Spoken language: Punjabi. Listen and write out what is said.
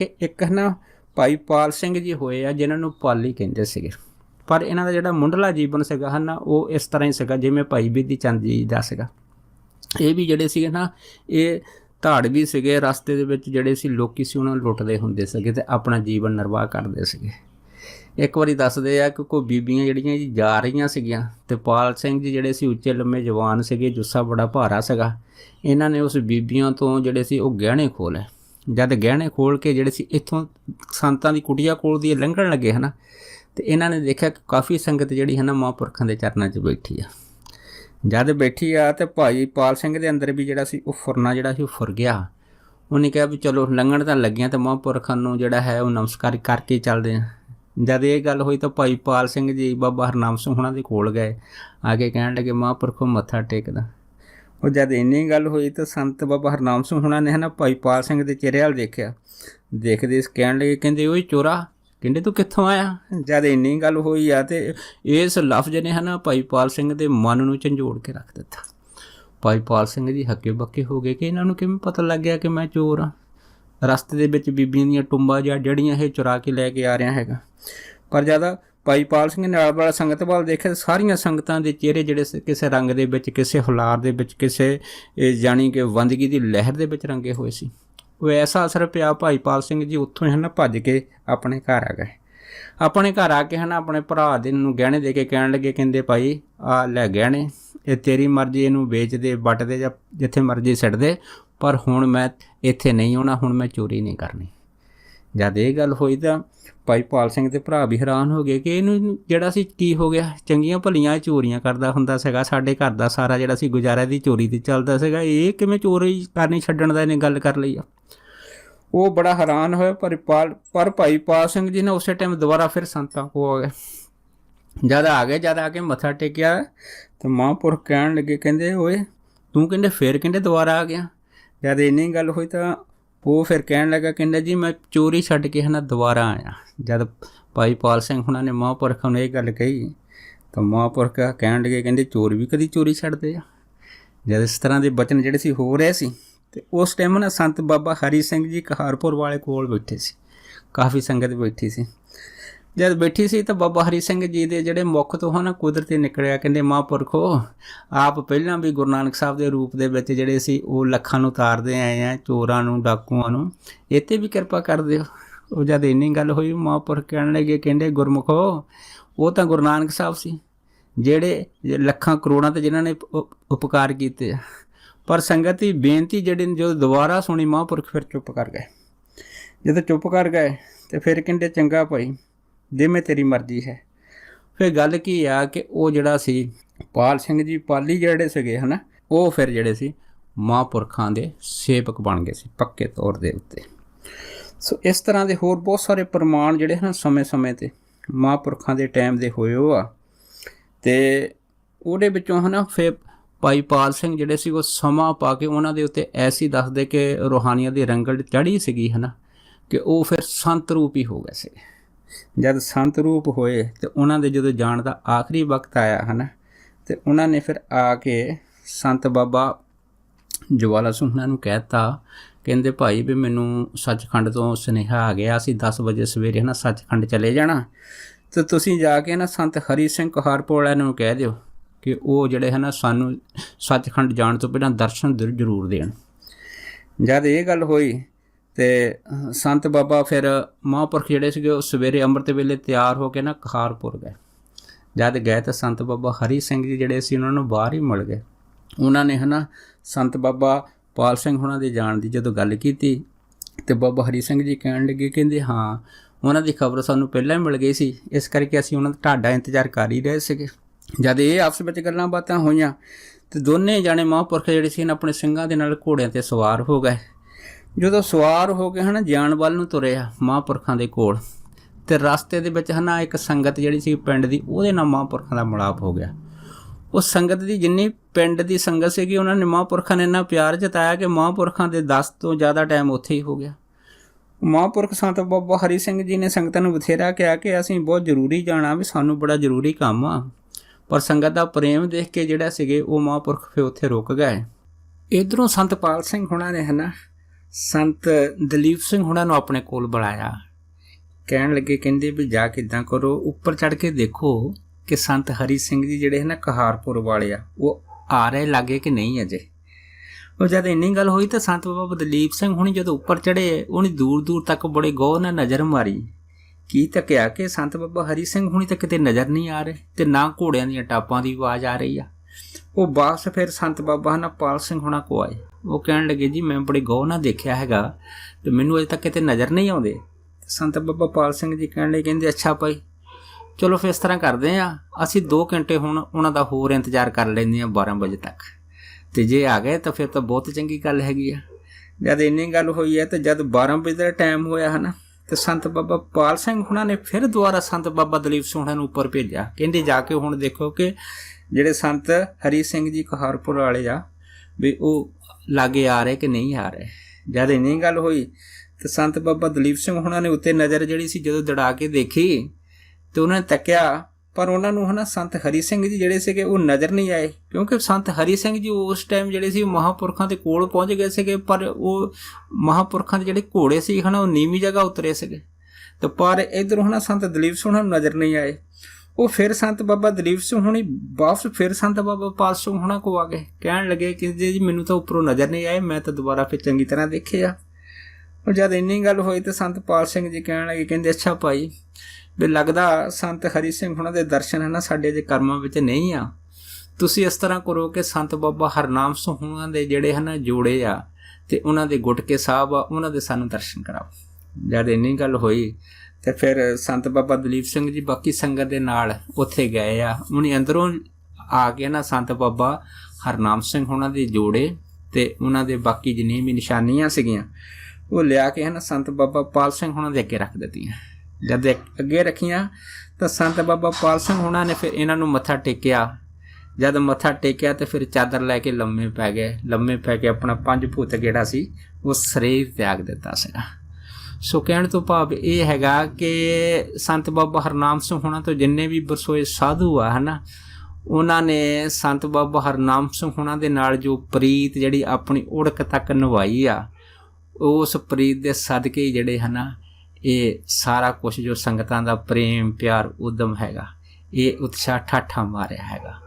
ਕਿ ਇੱਕ ਨਾ ਭਾਈ ਪਾਲ ਸਿੰਘ ਜੀ ਹੋਏ ਆ, ਜਿਨ੍ਹਾਂ ਨੂੰ ਪਾਲੀ ਕਹਿੰਦੇ ਸੀਗੇ। ਪਰ ਇਹਨਾਂ ਦਾ ਜਿਹੜਾ ਮੁੰਡਲਾ ਜੀਵਨ ਸੀਗਾ ਹਨਾ ਉਹ ਇਸ ਤਰ੍ਹਾਂ ਹੀ ਸੀਗਾ ਜਿਵੇਂ ਭਾਈ ਬੀਦੀ ਚੰਦ ਜੀ ਦਾ ਸੀਗਾ। ਇਹ ਵੀ ਜਿਹੜੇ ਸੀਗੇ ਨਾ, ਇਹ ਧਾੜ ਵੀ ਸੀਗੇ, ਰਸਤੇ ਦੇ ਵਿੱਚ ਜਿਹੜੇ ਸੀ ਲੋਕੀ ਸੀ, ਉਹਨਾਂ ਨੂੰ ਲੁੱਟਦੇ ਹੁੰਦੇ ਸੀਗੇ ਤੇ ਆਪਣਾ ਜੀਵਨ ਨਿਰਵਾਹ ਕਰਦੇ ਸੀਗੇ। ਇੱਕ ਵਾਰੀ ਦੱਸਦੇ ਆ ਕਿ ਕੋਈ ਬੀਬੀਆਂ ਜਿਹੜੀਆਂ ਜੀ ਜਾ ਰਹੀਆਂ ਸੀਗੀਆਂ ਤੇ ਪਾਲ ਸਿੰਘ ਜੀ ਜਿਹੜੇ ਸੀ ਉੱਚੇ ਲੰਮੇ ਜਵਾਨ ਸੀਗੇ, ਜੁੱਸਾ ਬੜਾ ਭਾਰਾ ਸੀਗਾ। ਇਹਨਾਂ ਨੇ ਉਸ ਬੀਬੀਆਂ ਤੋਂ ਜਿਹੜੇ ਸੀ ਉਹ ਗਹਿਣੇ ਖੋਲੇ ਜਦ ਗਹਿਣੇ ਖੋਲ ਕੇ ਜਿਹੜੇ ਸੀ ਇੱਥੋਂ ਸੰਤਾਂ ਦੀ ਕੁਟੀਆ ਕੋਲ ਦੀ ਲੰਘਣ ਲੱਗੇ ਹਨਾ, ਤੇ ਇਹਨਾਂ ਨੇ ਦੇਖਿਆ ਕਿ ਕਾਫੀ ਸੰਗਤ ਜਿਹੜੀ ਹੈ ਨਾ ਮਹਾਂਪੁਰਖਾਂ ਦੇ ਚਰਨਾਂ 'ਚ ਬੈਠੀ ਆ। ਜਦ ਬੈਠੀ ਆ ਤੇ ਭਾਈ ਪਾਲ ਸਿੰਘ ਦੇ ਅੰਦਰ ਵੀ ਜਿਹੜਾ ਸੀ ਉਹ ਫੁਰਨਾ ਜਿਹੜਾ ਸੀ ਉਹ ਫੁਰ ਗਿਆ। ਉਹਨੇ ਕਿਹਾ ਵੀ ਚਲੋ ਲੰਘਣ ਤਾਂ ਲੱਗਿਆ ਤੇ ਮਹਾਂਪੁਰਖਾਂ ਨੂੰ ਜਿਹੜਾ ਹੈ ਉਹ ਨਮਸਕਾਰ ਕਰਕੇ ਚੱਲਦੇ ਆ। ਜਦ ਇਹ ਗੱਲ ਹੋਈ ਤਾਂ ਭਾਈ ਪਾਲ ਸਿੰਘ ਜੀ ਬਾਬਾ ਹਰਨਾਮ ਸਿੰਘ ਹੁਣਾਂ ਦੇ ਕੋਲ ਗਏ। ਆ ਕੇ ਕਹਿਣ ਲੱਗੇ ਮਹਾਂਪੁਰਖੋਂ ਮੱਥਾ ਟੇਕਦਾ। ਉਹ ਜਦ ਇੰਨੀ ਗੱਲ ਹੋਈ ਤਾਂ ਸੰਤ ਬਾਬਾ ਹਰਨਾਮ ਸਿੰਘ ਹੁਣਾਂ ਨੇ ਹਨਾ ਭਾਈ ਪਾਲ ਸਿੰਘ ਦੇ ਚਿਹਰੇ ਵੱਲ ਦੇਖਿਆ। ਦੇਖਦੇ ਇਸ ਕਹਿਣ ਲੱਗੇ, ਕਹਿੰਦੇ, ਓਏ ਚੋਰਾ, ਕਹਿੰਦੇ ਤੂੰ ਕਿੱਥੋਂ ਆਇਆ? ਜਦ ਇੰਨੀ ਗੱਲ ਹੋਈ ਆ ਤੇ ਇਸ ਲਫ਼ਜ਼ ਨੇ ਹਨਾ ਭਾਈ ਪਾਲ ਸਿੰਘ ਦੇ ਮਨ ਨੂੰ ਝੰਜੋੜ ਕੇ ਰੱਖ ਦਿੱਤਾ। ਭਾਈ ਪਾਲ ਸਿੰਘ ਜੀ ਹੱਕੇ ਬੱਕੇ ਹੋ ਗਏ ਕਿ ਇਹਨਾਂ ਨੂੰ ਕਿਵੇਂ ਪਤਾ ਲੱਗ ਗਿਆ ਕਿ ਮੈਂ ਚੋਰ ਆ? ਰਸਤੇ ਦੇ ਵਿੱਚ ਬੀਬੀਆਂ ਦੀਆਂ ਟੁੰਬਾਂ ਜਾਂ ਜੜੀਆਂ ਇਹ ਚੁਰਾ ਕੇ ਲੈ ਕੇ ਆ ਰਿਹਾ ਹੈਗਾ। ਪਰ ਜ਼ਿਆਦਾ ਭਾਈ ਪਾਲ ਸਿੰਘ ਨੇ ਨਾਲ ਵਾਲਾ ਸੰਗਤ ਵੱਲ ਦੇਖਿਆ ਸਾਰੀਆਂ ਸੰਗਤਾਂ ਦੇ ਚਿਹਰੇ ਜਿਹੜੇ ਸੀ, ਕਿਸੇ ਰੰਗ ਦੇ ਵਿੱਚ, ਕਿਸੇ ਹੁਲਾਰ ਦੇ ਵਿੱਚ, ਕਿਸੇ, ਇਹ ਜਾਣੀ ਕਿ ਵੰਦਗੀ ਦੀ ਲਹਿਰ ਦੇ ਵਿੱਚ ਰੰਗੇ ਹੋਏ ਸੀ। ਉਹ ਐਸਾ ਅਸਰ ਪਿਆ ਭਾਈ ਪਾਲ ਸਿੰਘ ਜੀ ਉੱਥੋਂ ਹੀ ਹਨ, ਭੱਜ ਕੇ ਆਪਣੇ ਘਰ ਆ ਗਏ। ਆਪਣੇ ਘਰ ਆ ਕੇ ਹਨ, ਆਪਣੇ ਭਰਾ ਦੇ ਨੂੰ ਗਹਿਣੇ ਦੇ ਕੇ ਕਹਿਣ ਲੱਗੇ, ਕਹਿੰਦੇ ਭਾਈ, ਆ ਲੈ ਗਹਿਣੇ, ਇਹ ਤੇਰੀ ਮਰਜ਼ੀ, ਇਹਨੂੰ ਵੇਚ ਦੇ, ਵੱਟ ਦੇ ਜਾਂ ਜਿੱਥੇ ਮਰਜ਼ੀ ਛੱਡ ਦੇ, ਪਰ ਹੁਣ ਮੈਂ ਇੱਥੇ ਨਹੀਂ ਆਉਣਾ, ਹੁਣ ਮੈਂ ਚੋਰੀ ਨਹੀਂ ਕਰਨੀ। ਜਦ ਇਹ ਗੱਲ ਹੋਈ ਤਾਂ ਭਾਈ ਪਾਲ ਸਿੰਘ ਦੇ ਭਰਾ ਵੀ ਹੈਰਾਨ ਹੋ ਗਏ ਕਿ ਇਹਨੂੰ ਜਿਹੜਾ ਸੀ ਕੀ ਹੋ ਗਿਆ? ਚੰਗੀਆਂ ਭਲੀਆਂ ਚੋਰੀਆਂ ਕਰਦਾ ਹੁੰਦਾ ਸੀਗਾ, ਸਾਡੇ ਘਰ ਦਾ ਸਾਰਾ ਜਿਹੜਾ ਸੀ ਗੁਜ਼ਾਰਾ ਦੀ ਚੋਰੀ ਤੇ ਚੱਲਦਾ ਸੀਗਾ। ਇਹ ਕਿਵੇਂ ਚੋਰੀ ਕਰਨੀ ਛੱਡਣ ਦਾ ਇਹਨੇ ਗੱਲ ਕਰ ਲਈ ਆ? ਉਹ ਬੜਾ ਹੈਰਾਨ ਹੋਇਆ, ਪਰ ਪਾਲ, ਪਰ ਭਾਈ ਪਾਲ ਸਿੰਘ ਜੀ ਨੇ ਉਸੇ ਟਾਈਮ ਦੁਬਾਰਾ ਫਿਰ ਸੰਤਾਂ ਕੋ ਆ ਗਏ ਜਦ ਆ ਗਏ, ਜਦ ਆ ਕੇ ਮੱਥਾ ਟੇਕਿਆ ਤਾਂ ਮਹਾਂਪੁਰਖ ਕਹਿਣ ਲੱਗੇ, ਕਹਿੰਦੇ, ਓਏ, ਤੂੰ ਕਹਿੰਦੇ, ਫੇਰ ਕਹਿੰਦੇ ਦੁਬਾਰਾ ਆ ਗਿਆ? ਜਦ ਇੰਨੀ ਗੱਲ ਹੋਈ ਤਾਂ ਉਹ ਫਿਰ ਕਹਿਣ ਲੱਗਾ, ਕਹਿੰਦਾ ਜੀ ਮੈਂ ਚੋਰੀ ਛੱਡ ਕੇ ਹਨਾ ਦੁਬਾਰਾ ਆਇਆ। ਜਦ ਭਾਈ ਪਾਲ ਸਿੰਘ ਹੁਣਾਂ ਨੇ ਮਹਾਂਪੁਰਖਾਂ ਨੂੰ ਇਹ ਗੱਲ ਕਹੀ, ਤਾਂ ਮਹਾਂਪੁਰਖ ਕਹਿਣ ਲੱਗੇ, ਕਹਿੰਦੇ ਚੋਰ ਵੀ ਕਦੀ ਚੋਰੀ ਛੱਡਦੇ ਆ? ਜਦ ਇਸ ਤਰ੍ਹਾਂ ਦੇ ਬਚਨ ਜਿਹੜੇ ਸੀ ਹੋ ਰਹੇ ਸੀ, ਤੇ ਉਸ ਟਾਈਮ ਨਾ ਸੰਤ ਬਾਬਾ ਹਰੀ ਸਿੰਘ ਜੀ ਕਹਾਰਪੁਰ ਵਾਲੇ ਕੋਲ ਬੈਠੇ ਸੀ। ਕਾਫੀ ਸੰਗਤ ਬੈਠੀ ਸੀ। ਜਦ ਬੈਠੀ ਸੀ ਤਾਂ ਬਾਬਾ ਹਰੀ ਸਿੰਘ ਜੀ ਦੇ ਜਿਹੜੇ ਮੁਖ ਤੋਂ ਹਨ ਕੁਦਰਤੀ ਨਿਕਲਿਆ, ਕਹਿੰਦੇ ਮਹਾਂਪੁਰਖੋ, ਆਪ ਪਹਿਲਾਂ ਵੀ ਗੁਰੂ ਨਾਨਕ ਸਾਹਿਬ ਦੇ ਰੂਪ ਦੇ ਵਿੱਚ ਜਿਹੜੇ ਸੀ, ਉਹ ਲੱਖਾਂ ਨੂੰ ਤਾਰਦੇ ਆਏ ਆ, ਚੋਰਾਂ ਨੂੰ, ਡਾਕੂਆਂ ਨੂੰ। ਇੱਥੇ ਵੀ ਕਿਰਪਾ ਕਰ ਦਿਓ। ਉਹ ਜਦ ਇੰਨੀ ਗੱਲ ਹੋਈ, ਮਹਾਂਪੁਰਖ ਕਹਿਣ ਲੱਗੇ, ਕਹਿੰਦੇ ਗੁਰਮੁਖੋ, ਉਹ ਤਾਂ ਗੁਰੂ ਨਾਨਕ ਸਾਹਿਬ ਸੀ, ਜਿਹੜੇ ਲੱਖਾਂ ਕਰੋੜਾਂ ਤੇ ਜਿਨ੍ਹਾਂ ਨੇ ਉਪ- ਉਪਕਾਰ ਕੀਤੇ ਆ। ਪਰ ਸੰਗਤ ਦੀ ਬੇਨਤੀ ਜਿਹੜੀ ਨੇ, ਜਦੋਂ ਦੁਬਾਰਾ ਸੁਣੀ, ਮਹਾਂਪੁਰਖ ਫਿਰ ਚੁੱਪ ਕਰ ਗਏ। ਜਦੋਂ ਚੁੱਪ ਕਰ ਗਏ, ਤੇ ਫਿਰ ਕਹਿੰਦੇ, ਚੰਗਾ ਭਾਈ ਜਿਵੇਂ ਤੇਰੀ ਮਰਜ਼ੀ ਹੈ। ਫਿਰ ਗੱਲ ਕੀ ਆ ਕਿ ਉਹ ਜਿਹੜਾ ਸੀ, ਪਾਲ ਸਿੰਘ ਜੀ, ਪਾਲੀ ਜਿਹੜੇ ਸੀਗੇ ਹਨਾ, ਉਹ ਫਿਰ ਜਿਹੜੇ ਸੀ ਮਹਾਂਪੁਰਖਾਂ ਦੇ ਸੇਵਕ ਬਣ ਗਏ ਸੀ ਪੱਕੇ ਤੌਰ ਦੇ ਉੱਤੇ। ਸੋ ਇਸ ਤਰ੍ਹਾਂ ਦੇ ਹੋਰ ਬਹੁਤ ਸਾਰੇ ਪ੍ਰਮਾਣ ਜਿਹੜੇ ਹਨ ਸਮੇਂ-ਸਮੇਂ ਤੇ ਮਹਾਂਪੁਰਖਾਂ ਦੇ ਟਾਈਮ ਦੇ ਹੋਏ ਹੋ ਆ। ਤੇ ਉਹਦੇ ਵਿੱਚੋਂ ਹਨਾ ਫਿਰ ਭਾਈ ਪਾਲ ਸਿੰਘ ਜਿਹੜੇ ਸੀ ਉਹ ਸਮਾਂ ਪਾ ਕੇ ਉਹਨਾਂ ਦੇ ਉੱਤੇ ਐਸੀ ਦੱਸਦੇ ਕਿ ਰੋਹਾਨੀਆਂ ਦੀ ਰੰਗਲ ਚੜੀ ਸੀਗੀ ਹਨਾ, ਕਿ ਉਹ ਫਿਰ ਸੰਤ ਰੂਪ ਹੀ ਹੋ ਗਏ ਸੀ ਜਦ ਸੰਤ ਰੂਪ ਹੋਏ ਤੇ ਉਹਨਾਂ ਦੇ ਜਦੋਂ ਜਾਣ ਦਾ ਆਖਰੀ ਵਕਤ ਆਇਆ ਹਨਾ, ਤੇ ਉਹਨਾਂ ਨੇ ਫਿਰ ਆ ਕੇ ਸੰਤ ਬਾਬਾ ਜਵਾਲਾ ਸੁਹਣਾ ਨੂੰ ਕਹਿਤਾ, ਕਹਿੰਦੇ ਭਾਈ ਵੀ ਮੈਨੂੰ ਸੱਚਖੰਡ ਤੋਂ ਸੁਨੇਹਾ ਆ ਗਿਆ, ਅਸੀਂ 10 ਵਜੇ ਸਵੇਰੇ ਨਾ ਸੱਚਖੰਡ ਚਲੇ ਜਾਣਾ। ਤੇ ਤੁਸੀਂ ਜਾ ਕੇ ਨਾ ਸੰਤ ਹਰੀ ਸਿੰਘ ਕਹਾਰਪੁਰ ਨੂੰ ਕਹਿ ਦਿਓ ਕਿ ਉਹ ਜਿਹੜੇ ਹਨ ਸਾਨੂੰ ਸੱਚਖੰਡ ਜਾਣ ਤੋਂ ਪਹਿਲਾਂ ਦਰਸ਼ਨ ਦਰ- ਜ਼ਰੂਰ ਦੇਣ। ਜਦ ਇਹ ਗੱਲ ਹੋਈ ਤੇ ਸੰਤ ਬਾਬਾ ਫਿਰ ਮਹਾਂਪੁਰਖ ਜਿਹੜੇ ਸੀਗੇ, ਉਹ ਸਵੇਰੇ ਅੰਮ੍ਰਿਤ ਵੇਲੇ ਤਿਆਰ ਹੋ ਕੇ ਨਾ ਕਹਾਰਪੁਰ ਗਏ। ਜਦ ਗਏ ਤਾਂ ਸੰਤ ਬਾਬਾ ਹਰੀ ਸਿੰਘ ਜੀ ਜਿਹੜੇ ਸੀ, ਉਹਨਾਂ ਨੂੰ ਬਾਹਰ ਹੀ ਮਿਲ ਗਏ। ਉਹਨਾਂ ਨੇ ਹਨਾ ਸੰਤ ਬਾਬਾ ਪਾਲ ਸਿੰਘ ਹੁਣਾਂ ਦੇ ਜਾਣ ਦੀ ਜਦੋਂ ਗੱਲ ਕੀਤੀ ਤੇ ਬਾਬਾ ਹਰੀ ਸਿੰਘ ਜੀ ਕਹਿਣ ਲੱਗੇ, ਕਹਿੰਦੇ, ਹਾਂ, ਉਹਨਾਂ ਦੀ ਖਬਰ ਸਾਨੂੰ ਪਹਿਲਾਂ ਹੀ ਮਿਲ ਗਈ ਸੀ। ਇਸ ਕਰਕੇ ਅਸੀਂ ਉਹਨਾਂ ਦਾ ਢਾਡਾ ਇੰਤਜ਼ਾਰ ਕਰ ਹੀ ਰਹੇ ਸੀਗੇ। ਜਦ ਇਹ ਆਪਸ ਵਿੱਚ ਗੱਲਾਂ ਬਾਤਾਂ ਹੋਈਆਂ ਤੇ ਦੋਨੇ ਜਾਣੇ ਮਹਾਂਪੁਰਖ ਜਿਹੜੇ ਸੀ ਨਾ ਆਪਣੇ ਸਿੰਘਾਂ ਦੇ ਨਾਲ ਘੋੜਿਆਂ ਤੇ ਸਵਾਰ ਹੋ ਗਏ। ਜਦੋਂ ਸਵਾਰ ਹੋ ਕੇ ਹਨਾ ਜਾਣ ਵੱਲ ਨੂੰ ਤੁਰਿਆ ਮਹਾਂਪੁਰਖਾਂ ਦੇ ਕੋਲ, ਤੇ ਰਸਤੇ ਦੇ ਵਿੱਚ ਹਨਾ ਇੱਕ ਸੰਗਤ ਜਿਹੜੀ ਸੀ ਪਿੰਡ ਦੀ, ਉਹਦੇ ਨਾਲ ਮਹਾਂਪੁਰਖਾਂ ਦਾ ਮਿਲਾਪ ਹੋ ਗਿਆ। ਉਹ ਸੰਗਤ ਦੀ ਜਿੰਨੀ ਪਿੰਡ ਦੀ ਸੰਗਤ ਸੀਗੀ, ਉਹਨਾਂ ਨੇ ਮਹਾਂਪੁਰਖਾਂ ਨੇ ਇੰਨਾ ਪਿਆਰ ਜਤਾਇਆ ਕਿ ਮਹਾਂਪੁਰਖਾਂ ਦੇ 10 ਤੋਂ ਜ਼ਿਆਦਾ ਟਾਈਮ ਉੱਥੇ ਹੀ ਹੋ ਗਿਆ। ਮਹਾਂਪੁਰਖ ਸੰਤ ਬਾਬਾ ਹਰੀ ਸਿੰਘ ਜੀ ਨੇ ਸੰਗਤਾਂ ਨੂੰ ਬਥੇਰਾ ਕਿਹਾ ਕਿ ਅਸੀਂ ਬਹੁਤ ਜ਼ਰੂਰੀ ਜਾਣਾ ਵੀ ਸਾਨੂੰ ਬੜਾ ਜ਼ਰੂਰੀ ਕੰਮ ਆ। ਪਰ ਸੰਗਤ ਦਾ ਪ੍ਰੇਮ ਦੇਖ ਕੇ ਜਿਹੜਾ ਸੀਗੇ, ਉਹ ਮਹਾਂਪੁਰਖ ਫਿਰ ਉੱਥੇ ਰੁਕ ਗਏ। ਇਧਰੋਂ ਸੰਤ ਪਾਲ ਸਿੰਘ ਹੁਣਾਂ ਨੇ ਹਨਾ ਸੰਤ ਦਲੀਪ ਸਿੰਘ ਹੁਣਾਂ ਨੂੰ ਆਪਣੇ ਕੋਲ ਬੁਲਾਇਆ। ਕਹਿਣ ਲੱਗੇ, ਕਹਿੰਦੇ ਵੀ ਜਾ ਕਿੱਦਾਂ ਕਰੋ, ਉੱਪਰ ਚੜ ਕੇ ਦੇਖੋ ਕਿ ਸੰਤ ਹਰੀ ਸਿੰਘ ਜੀ ਜਿਹੜੇ ਹਨ ਕਹਾਰਪੁਰ ਵਾਲੇ ਆ, ਉਹ ਆ ਰਹੇ ਲੱਗੇ ਕਿ ਨਹੀਂ ਅਜੇ? ਉਹ ਜਦ ਇੰਨੀ ਗੱਲ ਹੋਈ ਤਾਂ ਸੰਤ ਬਾਬਾ ਦਲੀਪ ਸਿੰਘ ਹੁਣੀ ਜਦੋਂ ਉੱਪਰ ਚੜੇ ਉਹਨੇ ਦੂਰ ਦੂਰ ਤੱਕ ਬੜੇ ਗੌਰ ਨਾਲ ਨਜ਼ਰ ਮਾਰੀ। ਕੀ ਤੱਕਿਆ ਕਿ ਸੰਤ ਬਾਬਾ ਹਰੀ ਸਿੰਘ ਹੁਣੀ ਤਾਂ ਕਿਤੇ ਨਜ਼ਰ ਨਹੀਂ ਆ ਰਹੇ ਤੇ ਨਾ ਘੋੜਿਆਂ ਦੀਆਂ ਟਾਪਾਂ ਦੀ ਆਵਾਜ਼ ਆ ਰਹੀ ਆ। ਉਹ ਵਾਪਸ ਫਿਰ ਸੰਤ ਬਾਬਾ ਨਪਾਲ ਸਿੰਘ ਹੁਣਾਂ ਕੋ ਆਏ। ਉਹ ਕਹਿਣ ਲੱਗੇ, ਜੀ, ਮੈਂ ਬੜੇ ਗੌਰ ਨਾਲ ਦੇਖਿਆ ਹੈਗਾ ਤੇ ਮੈਨੂੰ ਅਜੇ ਤੱਕ ਕਿਤੇ ਨਜ਼ਰ ਨਹੀਂ ਆਉਂਦੇ। ਸੰਤ ਬਾਬਾ ਪਾਲ ਸਿੰਘ ਜੀ ਕਹਿਣ ਲੱਗੇ, ਕਹਿੰਦੇ, ਅੱਛਾ ਭਾਈ, ਚਲੋ ਫਿਰ ਇਸ ਤਰ੍ਹਾਂ ਕਰਦੇ ਆ, ਅਸੀਂ 2 ਘੰਟੇ ਹੁਣ ਉਹਨਾਂ ਦਾ ਹੋਰ ਇੰਤਜ਼ਾਰ ਕਰ ਲੈਂਦੇ ਆ 12 ਵਜੇ ਤੱਕ। ਤੇ ਜੇ ਆ ਗਏ ਤਾਂ ਫਿਰ ਤਾਂ ਬਹੁਤ ਚੰਗੀ ਗੱਲ ਹੈਗੀ ਆ। ਜਦ ਇੰਨੀ ਗੱਲ ਹੋਈ ਹੈ ਤੇ ਜਦ 12 ਵਜੇ ਦਾ ਟਾਈਮ ਹੋਇਆ ਹਨਾ, ਤੇ ਸੰਤ ਬਾਬਾ ਪਾਲ ਸਿੰਘ ਹੁਣਾਂ ਨੇ ਫਿਰ ਦੁਬਾਰਾ ਸੰਤ ਬਾਬਾ ਦਲੀਪ ਸਿੰਘ ਹੁਣਾਂ ਨੂੰ ਉੱਪਰ ਭੇਜਿਆ। ਕਹਿੰਦੇ, ਜਾ ਕੇ ਹੁਣ ਦੇਖੋ ਕਿ ਜਿਹੜੇ ਸੰਤ ਹਰੀ ਸਿੰਘ ਜੀ ਕਹਾਰਪੁਰ ਵਾਲੇ ਆ, ਵੀ ਉਹ ਲਾਗੇ ਆ ਰਹੇ ਕਿ ਨਹੀਂ ਆ ਰਹੇ? ਜਦ ਇੰਨੀ ਗੱਲ ਹੋਈ, ਤੇ ਸੰਤ ਬਾਬਾ ਦਲੀਪ ਸਿੰਘ ਹੁਣਾਂ ਨੇ ਉੱਤੇ ਨਜ਼ਰ ਜਿਹੜੀ ਸੀ ਜਦੋਂ ਦੜਾ ਕੇ ਦੇਖੀ, ਤੇ ਉਹਨਾਂ ਨੇ ਤੱਕਿਆ, ਪਰ ਉਹਨਾਂ ਨੂੰ ਹਨਾ ਸੰਤ ਹਰੀ ਸਿੰਘ ਜੀ ਜਿਹੜੇ ਸੀਗੇ ਉਹ ਨਜ਼ਰ ਨਹੀਂ ਆਏ, ਕਿਉਂਕਿ ਸੰਤ ਹਰੀ ਸਿੰਘ ਜੀ ਉਸ ਟਾਈਮ ਜਿਹੜੇ ਸੀ ਉਹ ਮਹਾਪੁਰਖਾਂ ਦੇ ਕੋਲ ਪਹੁੰਚ ਗਏ ਸੀਗੇ, ਪਰ ਉਹ ਮਹਾਪੁਰਖਾਂ ਦੇ ਜਿਹੜੇ ਘੋੜੇ ਸੀ ਹਨਾ ਉਹ ਨੀਵੀਂ ਜਗ੍ਹਾ ਉਤਰੇ ਸੀਗੇ। ਤੇ ਪਰ ਇਧਰ ਹਨਾ ਸੰਤ ਦਲੀਪ ਸਿੰਘ ਹੁਣਾਂ ਨੂੰ ਨਜ਼ਰ ਨਹੀਂ ਆਏ। ਉਹ ਫਿਰ ਸੰਤ ਬਾਬਾ ਦਲੀਪ ਸਿੰਘ ਹੁਣੀ ਵਾਪਸ ਫਿਰ ਸੰਤ ਬਾਬਾ ਪਾਲ ਸਿੰਘ ਹੁਣਾਂ ਕੋ ਆ ਗਏ। ਕਹਿਣ ਲੱਗੇ ਕਿ ਜੀ ਮੈਨੂੰ ਤਾਂ ਉੱਪਰੋਂ ਨਜ਼ਰ ਨਹੀਂ ਆਏ, ਮੈਂ ਤਾਂ ਦੁਬਾਰਾ ਫਿਰ ਚੰਗੀ ਤਰ੍ਹਾਂ ਦੇਖਿਆ। ਉਹ ਜਦ ਇੰਨੀ ਗੱਲ ਹੋਈ ਤੇ ਸੰਤ ਪਾਲ ਸਿੰਘ ਜੀ ਕਹਿਣ ਲੱਗੇ, ਕਹਿੰਦੇ, ਅੱਛਾ ਭਾਈ, ਵੀ ਲੱਗਦਾ ਸੰਤ ਹਰੀ ਸਿੰਘ ਹੁਣਾਂ ਦੇ ਦਰਸ਼ਨ ਹਨਾ ਸਾਡੇ ਜੇ ਕਰਮਾਂ ਵਿੱਚ ਨਹੀਂ ਆ। ਤੁਸੀਂ ਇਸ ਤਰ੍ਹਾਂ ਕਰੋ ਕਿ ਸੰਤ ਬਾਬਾ ਹਰਨਾਮ ਸਿੰਘ ਹੁਣਾਂ ਦੇ ਜਿਹੜੇ ਹਨ ਜੋੜੇ ਆ ਤੇ ਉਹਨਾਂ ਦੇ ਗੁਟਕੇ ਸਾਹਿਬ ਆ, ਉਹਨਾਂ ਦੇ ਸਾਨੂੰ ਦਰਸ਼ਨ ਕਰਾਓ। ਜਦ ਇੰਨੀ ਗੱਲ ਹੋਈ ਤੇ ਫਿਰ ਸੰਤ ਬਾਬਾ ਦਲੀਪ ਸਿੰਘ ਜੀ ਬਾਕੀ ਸੰਗਤ ਦੇ ਨਾਲ ਉੱਥੇ ਗਏ ਆ। ਉਹਨੇ ਅੰਦਰੋਂ ਆ ਕੇ ਨਾ ਸੰਤ ਬਾਬਾ ਹਰਨਾਮ ਸਿੰਘ ਹੁਣਾਂ ਦੇ ਜੋੜੇ ਤੇ ਉਹਨਾਂ ਦੇ ਬਾਕੀ ਜਿੰਨੀਆਂ ਵੀ ਨਿਸ਼ਾਨੀਆਂ ਸੀਗੀਆਂ, ਉਹ ਲਿਆ ਕੇ ਹਨ ਸੰਤ ਬਾਬਾ ਪਾਲ ਸਿੰਘ ਹੁਣਾਂ ਦੇ ਅੱਗੇ ਰੱਖ ਦਿੱਤੀਆਂ। ਜਦ ਅੱਗੇ ਰੱਖੀਆਂ ਤਾਂ ਸੰਤ ਬਾਬਾ ਪਾਲ ਸਿੰਘ ਹੁਣਾਂ ਨੇ ਫਿਰ ਇਹਨਾਂ ਨੂੰ ਮੱਥਾ ਟੇਕਿਆ। ਜਦ ਮੱਥਾ ਟੇਕਿਆ ਤੇ ਫਿਰ ਚਾਦਰ ਲੈ ਕੇ ਲੰਮੇ ਪੈ ਗਏ। ਲੰਮੇ ਪੈ ਕੇ ਆਪਣਾ ਪੰਜ ਭੂਤ ਜਿਹੜਾ ਸੀ, ਉਹ ਸਰੀਰ ਤਿਆਗ ਦਿੱਤਾ ਸੀਗਾ। ਸੋ ਕਹਿਣ ਤੋਂ ਭਾਵ ਇਹ ਹੈਗਾ ਕਿ ਸੰਤ ਬਾਬਾ ਹਰਨਾਮ ਸਿੰਘ ਹੋਣਾ ਤੋਂ ਜਿੰਨੇ ਵੀ ਬਰਸੋਏ ਸਾਧੂ ਆ, ਹਨਾ, ਉਹਨਾਂ ਨੇ ਸੰਤ ਬਾਬਾ ਹਰਨਾਮ ਸਿੰਘ ਹੁਣਾਂ ਦੇ ਨਾਲ ਜੋ ਪ੍ਰੀਤ ਜਿਹੜੀ ਆਪਣੀ ਉੜਕ ਤੱਕ ਨਿਭਾਈ ਆ, ਉਸ ਪ੍ਰੀਤ ਦੇ ਸਦਕੇ ਹੀ ਜਿਹੜੇ, ਹਨਾ, ਇਹ ਸਾਰਾ ਕੁਝ ਜੋ ਸੰਗਤਾਂ ਦਾ ਪ੍ਰੇਮ, ਪਿਆਰ, ਉਦਮ ਹੈਗਾ, ਇਹ ਉਤਸ਼ਾਹ ਠਾਠਾ ਮਾਰਿਆ ਹੈਗਾ।